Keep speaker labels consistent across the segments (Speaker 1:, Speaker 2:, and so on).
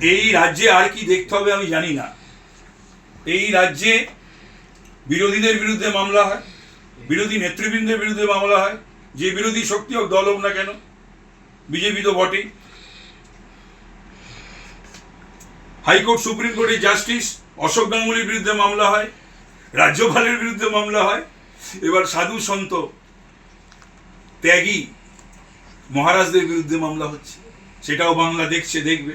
Speaker 1: এই রাজ্যে আর কি দেখতে হবে আমি জানি না। এই রাজ্যে বিরোধীদের বিরুদ্ধে মামলা হয়, বিরোধী নেতৃবৃন্দের বিরুদ্ধে মামলা হয়, যে বিরোধী শক্তি হোক, দল হোক না কেন, বিজেপি তো বটেই। হাইকোর্ট, সুপ্রিম কোর্টের জাস্টিস, অশোক গাঙ্গুলির বিরুদ্ধে মামলা হয়, রাজ্যপালের বিরুদ্ধে মামলা হয়। এবার সাধু সন্ত ত্যাগী মহারাজদের বিরুদ্ধে মামলা হচ্ছে। সেটাও বাংলা দেখছে, দেখবে।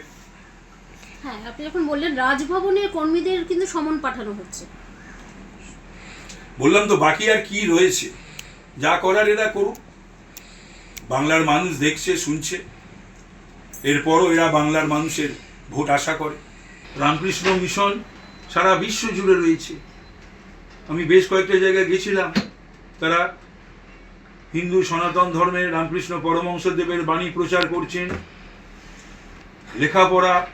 Speaker 2: হ্যাঁ আপনি যখন বললেন রাজভবনের কর্মীদের কিন্তু সমন পাঠানো হচ্ছে।
Speaker 1: বললাম তো, বাকি আর কি রয়েছে? যা করার এরা করুক। বাংলার মানুষ দেখছে, শুনছে। এরপরও এরা বাংলার মানুষের ভোট আশা করে। রামকৃষ্ণ মিশন সারা বিশ্ব জুড়ে রয়েছে। আমি বেশ কয়েকটা জায়গায় গেছিলাম। তারা হিন্দু, সনাতন ধর্মের রামকৃষ্ণ পরমহংসদেবের বাণী প্রচার করছেন। লেখাপড়া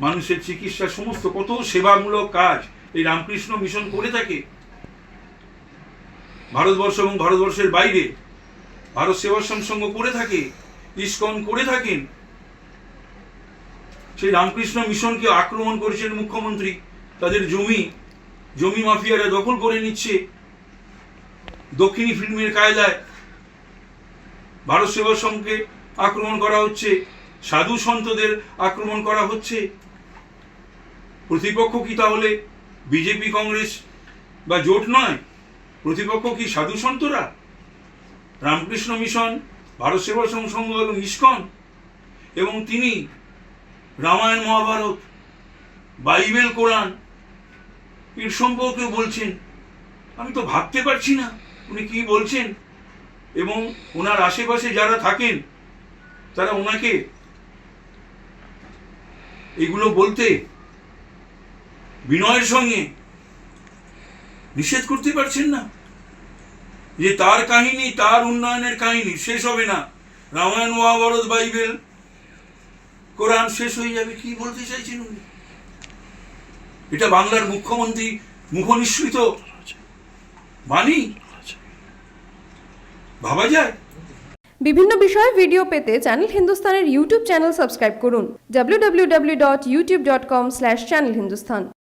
Speaker 1: মানুষের চিকিৎসা সমস্ত কত সেবামূলক কাজ এই রামকৃষ্ণ মিশন করে থাকে। ভারতবর্ষ এবং ভারতবর্ষের বাইরে ভারত সেবাশ্রম সংঘ করে থাকে, ইস্কন করে থাকেন। সেই রামকৃষ্ণ মিশনকে আক্রমণ করেছেন মুখ্যমন্ত্রী। তাদের জমি জমি মাফিয়ারা দখল করে নিচ্ছে। দক্ষিণী ফিল্মের কায়দায় ভারত সেবা সেবাশ্রমকে আক্রমণ করা হচ্ছে। সাধু সন্তদের আক্রমণ করা হচ্ছে। প্রতিপক্ষ কি তাহলে বিজেপি, কংগ্রেস বা জোট নয়? প্রতিপক্ষ কি সাধু সন্তরা? রামকৃষ্ণ মিশন, ভারত সেবা সংঘ এবং ইস্কন এবং তিনি রামায়ণ, মহাভারত, বাইবেল, কোরআন এর সম্পর্কে বলছেন। আমি তো ভাবতে পারছি না উনি কি বলছেন। এবং ওনার আশেপাশে যারা থাকেন, তারা ওনাকে এগুলো বলতে বিনয়ের সঙ্গে নিষেধ করতে পারছেন না? যে তার কাহিনী, তার উন্নয়নের কাহিনী শেষ হবে না। রামায়ণ, মহাভারত, বাইবেল, কোরআন শেষ হয়ে যাবে, কি বলতে চাইছেন উনি? এটা বাংলার মুখ্যমন্ত্রী মুখনিসৃত বাণী? ভাবা যায়?
Speaker 3: বিভিন্ন বিষয়ে ভিডিও পেতে চ্যানেল হিন্দুস্তানের ইউটিউব চ্যানেল সাবস্ক্রাইব করুন। www.youtube.com/channelhindustan